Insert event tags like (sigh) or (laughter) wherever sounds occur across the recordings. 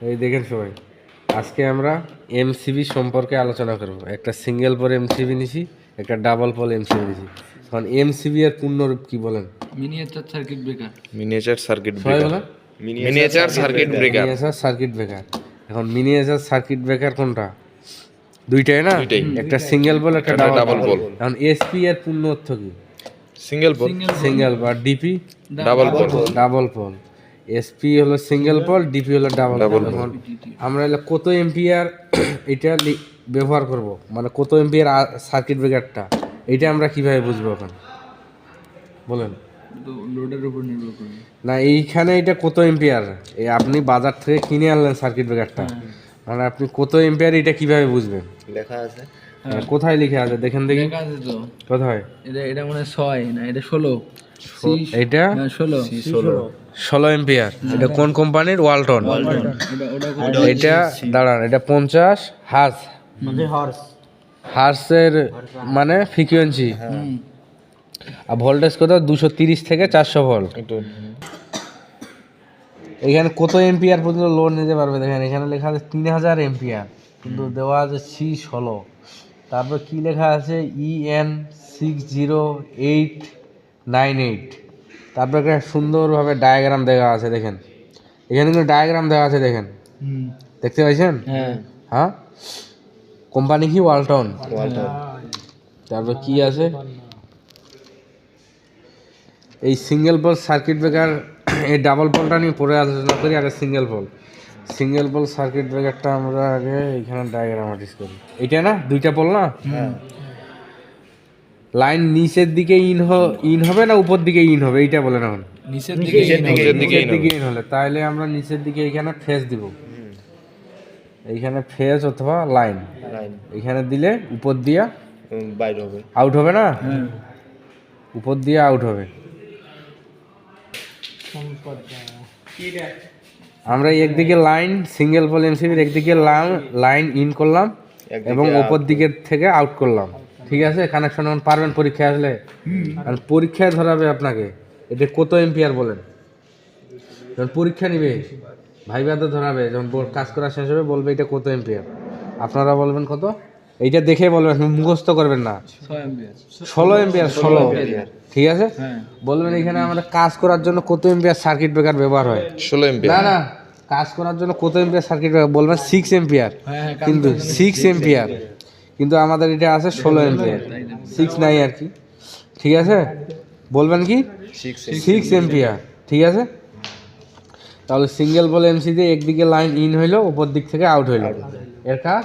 এই দেখেন সবাই আজকে আমরা এমসিবি সম্পর্কে আলোচনা করব। একটা সিঙ্গেল পর এমসিবি নিছি একটা ডাবল পল এমসিবি নিছি। এখন এমসিবি এর পূর্ণরূপ কি বলেন? Miniature circuit breaker miniature circuit breaker miniature circuit breaker miniature circuit breaker এখন মিনিয়েচার সার্কিট ব্রেকার কোনটা? দুইটাই না? একটা সিঙ্গেল বল একটা ডাবল বল। এখন এসপি এর পূর্ণ অর্থ কি সিঙ্গেল পোল সিঙ্গেল বা DP double pole double pole SP হলো সিঙ্গেল পল ডিপি হলো ডাবল পোল এখন আমরা এলে কত এম্পিয়ার এটা ব্যবহার করব? মানে কত এম্পিয়ার সার্কিট ব্রেকারটা এটা আমরা কীভাবে বুঝব এখন? বলেন। লোডের উপর নির্ভর করে। না এইখানে এটা কত এম্পিয়ার এই আপনি বাজার থেকে কিনে আনলেন সার্কিট ব্রেকারটা মানে আপনি কত এম্পিয়ার এটা কীভাবে বুঝবেন? লেখা আছে। মানে কোথায় লিখে আছে? দেখেন দেখি। তো। কোথায়? এটা এটা মনে হয় ছয় না এটা ষোলো। এটা? হ্যাঁ, ষোলো। ষোলো এম্পিয়ার। এটা কোন কোম্পানির? ওয়ালটন। এটা দাঁড়ান এটা পঞ্চাশ হার্স। হার্সের মানে ফ্রিকুয়েন্সি। আর ভোল্টেজ কত? দুশো তিরিশ থেকে চারশো ভোল্ট। এখানে কত এম্পিয়ার পর্যন্ত লোড নিতে পারবে? দেখেন এখানে লেখা আছে তিন হাজার এম্পিয়ার। কিন্তু দেওয়া আছে সি ষোলো। তারপর কি লেখা আছে? E N six zero eight nine eight তারপর একটা সুন্দরভাবে ডায়াগ্রাম দেওয়া আছে দেখেন। এখানে কিন্তু ডায়াগ্রাম দেওয়া আছে দেখেন। দেখতে পাইছেন? হ্যাঁ। হ্যাঁ? কোম্পানি কি? ওয়ালটন তারপর কি আছে? এই সিঙ্গেল পোল সার্কিট ব্রেকার এই ডাবল পোলটা নিয়ে পরে আলোচনা করি আগে single pole single pole circuit ব্রেকারটা আমরা আগে এখানে ডায়াগ্রাম আর্টিস্ট করি। এটা না? দুইটা পোল না? লাইন নিচের দিকে ইন ইন হবে না উপর দিকে ইন হবে? এইটা বলেন এখন। নিচের দিকে নিচের দিকে ইন হলে। তাহলে আমরা নিচের দিকে এখানে ফেস দিব। এইখানে ফেস অথবা লাইন লাইন এখানে দিলে উপর দিয়া বাইরে হবে। আউট হবে না? হ্যাঁ। উপর দিয়ে আউট হবে। আমরা একদিকে লাইন সিঙ্গেল পোল এমসিবির একদিকে লাইন ইন করলাম এবং ওপর দিকের থেকে আউট করলাম। ঠিক আছে? কানেকশন এখন পারবেন পরীক্ষা আসলে? আর পরীক্ষায় ধরাবে আপনাকে। এটা কত এম্পিয়ার বলেন? যখন পরীক্ষা নিবে ভাইবাতে ধরাবে যখন কাজ করা শেষ হবে বলবে এটা কত এম্পিয়ার আপনারা বলবেন কত? এইটা দেখে বলবেন মুখস্থ করবেন না। ষোলো এম্পিয়ার ষোলো ঠিক আছে? হ্যাঁ। বলবেন এখানে আমাদের কাজ করার জন্য কত এম্পিয়ার সার্কিট ব্রেকার ব্যবহার হয়? ষোলো না এম্পিয়ার না। কাজ করার জন্য কত এম্পিয়ার সার্কিট ব্রেকার বলবেন সিক্স এম্পিয়ার হ্যাঁ হ্যাঁ কিন্তু সিক্স এম্পিয়ার কিন্তু আমাদের এটা আছে ষোলো এম্পিয়ার সিক্স নাই আর কি। ঠিক আছে? বলবেন কি? সিক্স এম্পিয়ার ঠিক আছে? তাহলে সিঙ্গেল বল এমসি দিয়ে একদিকে লাইন ইন হইল উপর দিক থেকে আউট হইল। এর কাজ?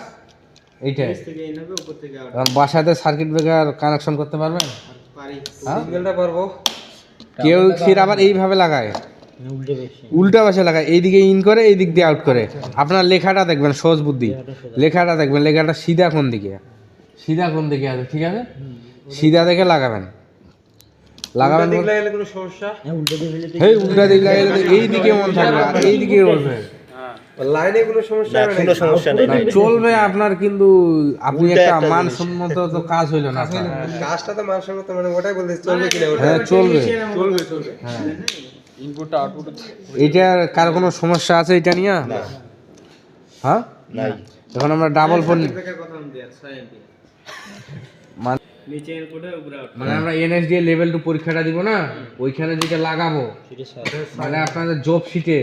এইটাই। বাসাতে সার্কিট ব্রেকার কানেকশন করতে পারবেন? সিঙ্গেলটা পারব কেউ ফির আবার এইভাবে লাগায়। উল্টা পাশে লাগায় এইদিকে ইন করে এই দিক দিয়ে আউট করে। আপনার লেখাটা দেখবেন সহজ বুদ্ধি। লেখাটা দেখবেন লেখাটা সিধা কোন দিকে? সিধা কোন দিকে আছে ঠিক আছে? সিধা দেখে লাগাবেন। লাগাবেন হেই উল্টা দিক লাগাইলে এই দিকে মন থাকবে আর এই দিকে উঠবে কোনো সমস্যা নেই। চলবে আপনার কিন্তু আপনি একটা মানসম্মত তো কাজ হইল না। কাজটা তো মানসম্মত মানে ওটাই বলতে চলবে কিনা ওটা হ্যাঁ চলবে। হ্যাঁ। এইটার কার কোনো সমস্যা আছে এটা নিয়ে? হ্যাঁ? এখন আমরা ডাবল ফোন মানে আমরা এনএসডি লেভেল টু পরীক্ষাটা দিব না? ওইখানে যেটা লাগাবো। মানে আপনাদের জব শিটে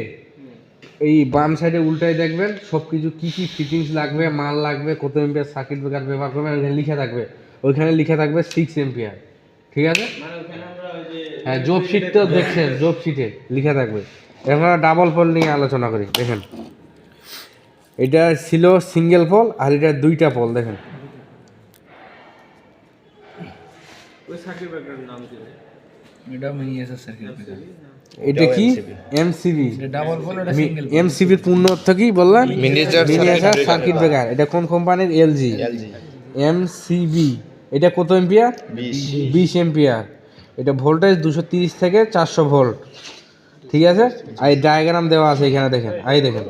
এই বাম সাইডে উল্টায় দেখবেন সব কিছু কী কী ফিটিংস লাগবে মাল লাগবে কত এম্পিয়ার সার্কিট ব্রেকার ব্যবহার করবে ওইখানে লিখে থাকবে। ওইখানে লিখে থাকবে সিক্স এম্পিয়ার ঠিক আছে? হ্যাঁ জব শিট তো দেখছেন জব শিটে লিখে থাকবে। এখন আমরা ডাবল পোল নিয়ে আলোচনা করি দেখেন। এটা ছিল সিঙ্গেল পোল আর এটা দুইটা পোল দেখেন। এটা কি? এমসিবি ডাবল ফোন এটা সিঙ্গেল এমসিবির পূর্ণ অর্থ কি Miniature মিনিয়েচার সার্কিট ব্রেকার এটা কোন কোম্পানির এলজি এমসিবি এটা কত এম্পিয়ার বিশ। এম্পিয়ার এটা ভোল্টেজ দুশো তিরিশ থেকে চারশো ভোল্ট ঠিক আছে? আর এই ডায়াগ্রাম দেওয়া আছে এখানে দেখেন। আই দেখেন।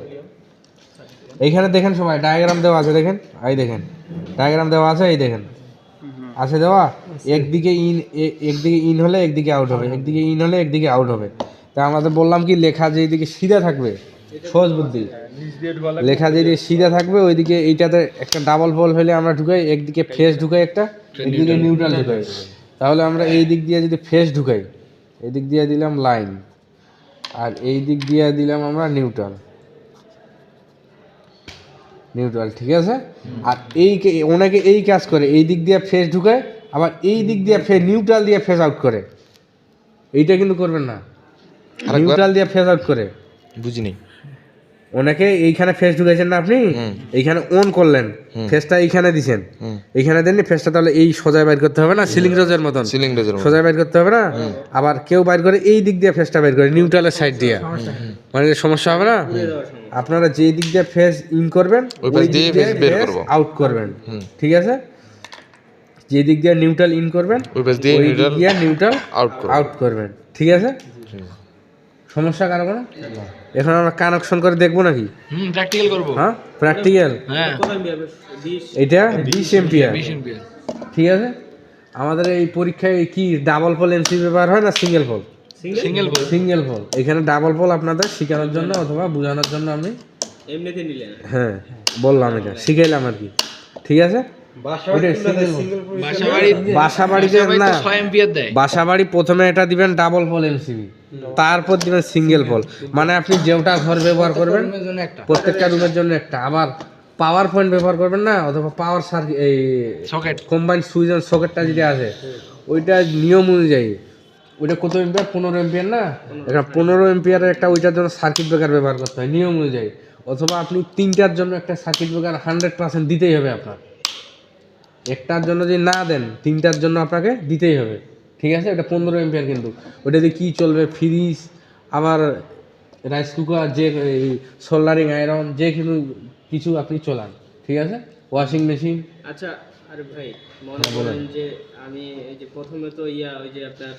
এইখানে দেখেন সবাই ডায়াগ্রাম দেওয়া আছে দেখেন। আই দেখেন। ডায়াগ্রাম দেওয়া আছে, এই দেখেন। আছে দেওয়া? একদিকে ইন একদিকে ইন হলে একদিকে আউট হবে। একদিকে ইন হলে একদিকে আউট হবে। তা আমাদের বললাম কি, লেখা যে এইদিকে সিধা থাকবে, সহজ বুদ্ধি। লেখা যদি সিধা থাকবে, ওইদিকে এইটাতে একটা ডাবল বল হলে আমরা ঢুকাই, একদিকে ফেস ঢুকাই একটা, একদিকে নিউট্রাল ঢুকাই। তাহলে আমরা এই দিক দিয়ে যদি ফেস ঢুকাই এই দিক দিয়ে দিলাম লাইন আর এই দিক দিয়ে দিলাম আমরা নিউট্রাল। নিউট্রাল ঠিক আছে? আর এই কে- অনেকে এই কাজ করে এই দিক দিয়ে ফেস ঢুকায় আবার এই দিক দিয়ে ফেস নিউট্রাল দিয়ে ফেস আউট করে। এইটা কিন্তু করবেন না। নিউট্রাল দিয়ে ফেস আউট করে। বুঝিনি। অনেকে এইখানে ফেস ঢুকাইছেন না আপনি? এইখানে অন করলেন। ফেসটা এইখানে দিছেন। এইখানে দেননি ফেসটা তাহলে এই সোজা বাইর করতে হবে না? সিলিং রোজের মতন। সিলিং ডোজের সোজা বাইর করতে হবে না? আবার কেউ বাইর করে এই দিক দিয়ে ফেসটা বাইর করে নিউট্রালের সাইড দিয়ে। মানে সমস্যা হবে না? আপনারা যে দিক দিয়ে ফেস ইন করবেন ওই পাশ দিয়ে বের আউট করবেন। ঠিক আছে? যে দিক দিয়ে নিউট্রাল ইন করবেন ওই দিক দিয়ে নিউট্রাল আউট আউট করবেন। ঠিক আছে? সমস্যা কারও কোনো? এখন আমরা কানেকশন করে দেখব নাকি? হুম প্র্যাকটিক্যাল করব। হ্যাঁ? প্র্যাকটিক্যাল হ্যাঁ। এটা? বিশ এম্পিয়ার বিশ এম্পিয়ার ঠিক আছে? আমাদের এই পরীক্ষায় কি ডাবল পোল এমসি ব্যবহার হয় না সিঙ্গেল পোল সিঙ্গেল বল সিঙ্গেল পোল এখানে ডাবল পোল আপনাদের শেখানোর জন্য অথবা বোঝানোর জন্য আমি হ্যাঁ বললাম এটা। শিখাইলাম আর কি। ঠিক আছে? ওইটা single ball। বাসা বাড়ি বাসা বাড়িতে না। ছয় এম্পিয়ার দেয়। বাসা বাড়ি প্রথমে এটা দিবেন ডাবল পোল এমসিবি তারপর দিবেন সিঙ্গেল পোল মানে আপনি যেটা ঘর ব্যবহার করবেন একটা। প্রত্যেকটা রুমের জন্য একটা। আবার পাওয়ার পয়েন্ট ব্যবহার করবেন না অথবা পাওয়ার সার্কিট এই সকেট কম্বাইন সুইচ এন্ড সকেটটা যেটা আছে ওইটা নিয়ম অনুযায়ী। ওইটা কত এম্পিয়ার পনেরো এম্পিয়ার না? এখানে পনেরো এম্পিয়ারের একটা ওইটার জন্য সার্কিট ব্রেকার ব্যবহার করতে হয় নিয়ম অনুযায়ী। অথবা আপনি তিনটার জন্য একটা সার্কিট ব্রেকার হান্ড্রেড পার্সেন্ট দিতেই হবে আপনার। একটার জন্য যদি না দেন তিনটার জন্য আপনাকে দিতেই হবে। ঠিক আছে? ওটা পনেরো এম্পিয়ার কিন্তু। ওটা দিয়ে কী চলবে? ফ্রিজ আবার রাইস কুকার যে সোল্ডারিং আয়রন যে কোনো কিছু আপনি চলান। ঠিক আছে? ওয়াশিং মেশিন আচ্ছা আরে ভাই মনে করেন যে আমি এই যে প্রথমে তো ইয়া ওই যে আপনার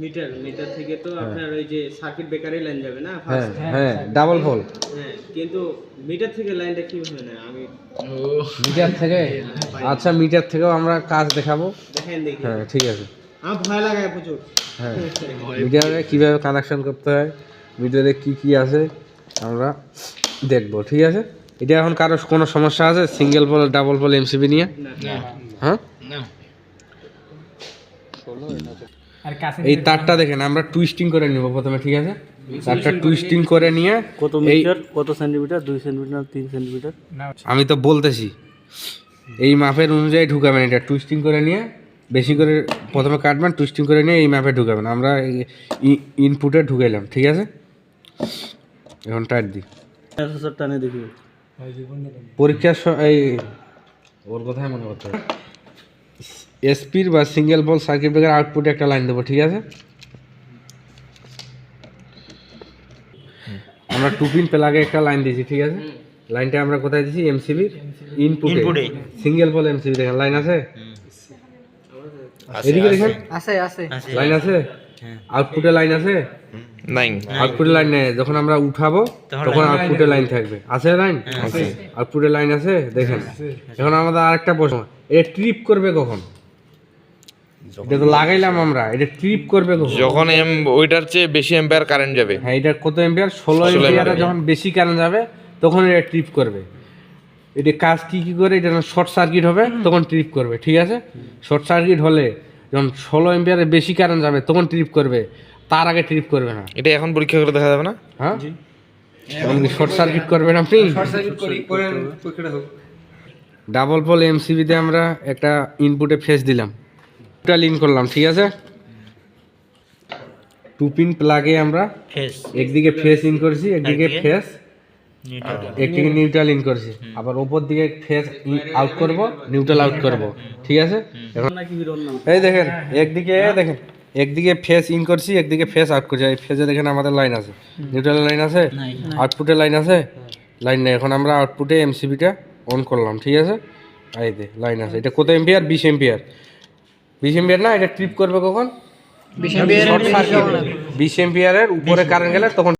মিটার মিটার থেকে তো আপনার ওই যে সার্কিট ব্রেকারে লাইন যাবে না? হ্যাঁ ফার্স্ট হ্যাঁ ডাবল ফোল হ্যাঁ কিন্তু মিটার থেকে লাইনটা কীভাবে না আমি মিটার থেকে? আচ্ছা মিটার থেকেও আমরা কাজ দেখাবো। দেখেন দেখি। হ্যাঁ ঠিক আছে। আমার ভয় লাগায় প্রচুর। হ্যাঁ। (laughs) মিটারে কীভাবে কানেকশন করতে হয়? মিটারে কি কি আছে? আমরা দেখব ঠিক আছে? এটা এখন কারও কোনো সমস্যা আছে? Single pole double pole MCB নিয়ে? না। হ্যাঁ? না। এই তারটা দেখেন। আমরা টুইস্টিং করে নিব প্রথমে ঠিক আছে? তারটা টুইস্টিং করে নিয়ে কত মিটার কত সেন্টিমিটার দুই সেন্টিমিটার তিন সেন্টিমিটার? আমি তো বলতেছি এই মাপের অনুযায়ী ঢুকাবেন এটা টুইস্টিং করে নিয়ে বেশি করে প্রথমে কাটবেন টুইস্টিং করে নিয়ে এই মাপে ঢুকাবেন। আমরা ইনপুটে ঢুকাইলাম ঠিক আছে? এখন টাইট দিই। টানে দেখি। পরীক্ষার এই ওর কথাই মনে করতে হবে এসপির বা সিঙ্গেল বল সার্কিট ব্রেকার আউটপুটে একটা লাইন দেবো ঠিক আছে? আমরা টু পিন প্লাগে একটা লাইন দিয়েছি ঠিক আছে? লাইনটা আমরা কোথায় দিয়েছি? এমসিবি ইনপুটে সিঙ্গেল বল এমসিবি দেখেন লাইন আছে? এদিকে দেখেন? আছে আছে। লাইন আছে? আউটপুটে লাইন আছে? নাই আউটপুটে লাইন নেই। যখন আমরা উঠাবো তখন আউটপুটে লাইন থাকবে। আছে লাইন আছে। আউটপুটে লাইন আছে? দেখেন। এখন আমাদের আরেকটা প্রশ্ন। এটা ট্রিপ করবে কখন? এটা তো লাগাইলাম আমরা এটা ট্রিপ করবে যখন এম ওইটার চেয়ে বেশি এম্পায়ার কারেন্ট যাবে। হ্যাঁ এটা কত এম্পিয়ার ষোলো এম্পিয়ারে যখন বেশি কারেন্ট যাবে তখন এটা ট্রিপ করবে। এটা কাজ কি কি করে? এটা শর্ট সার্কিট হবে তখন ট্রিপ করবে ঠিক আছে? শর্ট সার্কিট হলে যখন ষোলো এম্পিয়ারে বেশি কারেন্ট যাবে তখন ট্রিপ করবে তার আগে ট্রিপ করবে না। এটা এখন পরীক্ষা করে দেখা যাবে না? হ্যাঁ? এখন শর্ট সার্কিট করবেন আপনি? ডাবল পোল এমসিবিতে আমরা একটা ইনপুটে ফেস দিলাম। টোটাল ইন করলাম ঠিক আছে? টু পিন প্লাগে আমরা একদিকে ফেস ইন করছি একদিকে ফেস একদিকে নিউট্রাল ইন করছি। আবার ওপর দিকে ফেস আউট করব নিউট্রাল আউট করব ঠিক আছে? এখন এই দেখেন একদিকে দেখেন একদিকে ফেস ইন করছি একদিকে ফেস আউট করছি। এই ফেসে দেখেন আমাদের লাইন আছে। নিউট্রাল লাইন আছে? আউটপুটে লাইন আছে? লাইন নেই। এখন আমরা আউটপুটে এমসিবিটা অন করলাম ঠিক আছে? এই দে লাইন আছে। এটা কত এম্পিয়ার বিশ এম্পিয়ার বিশ এম্পিয়ার না? এটা ট্রিপ করবে কখন? বিশ এম্পিয়ারের উপরে কারেন্ট গেলে তখন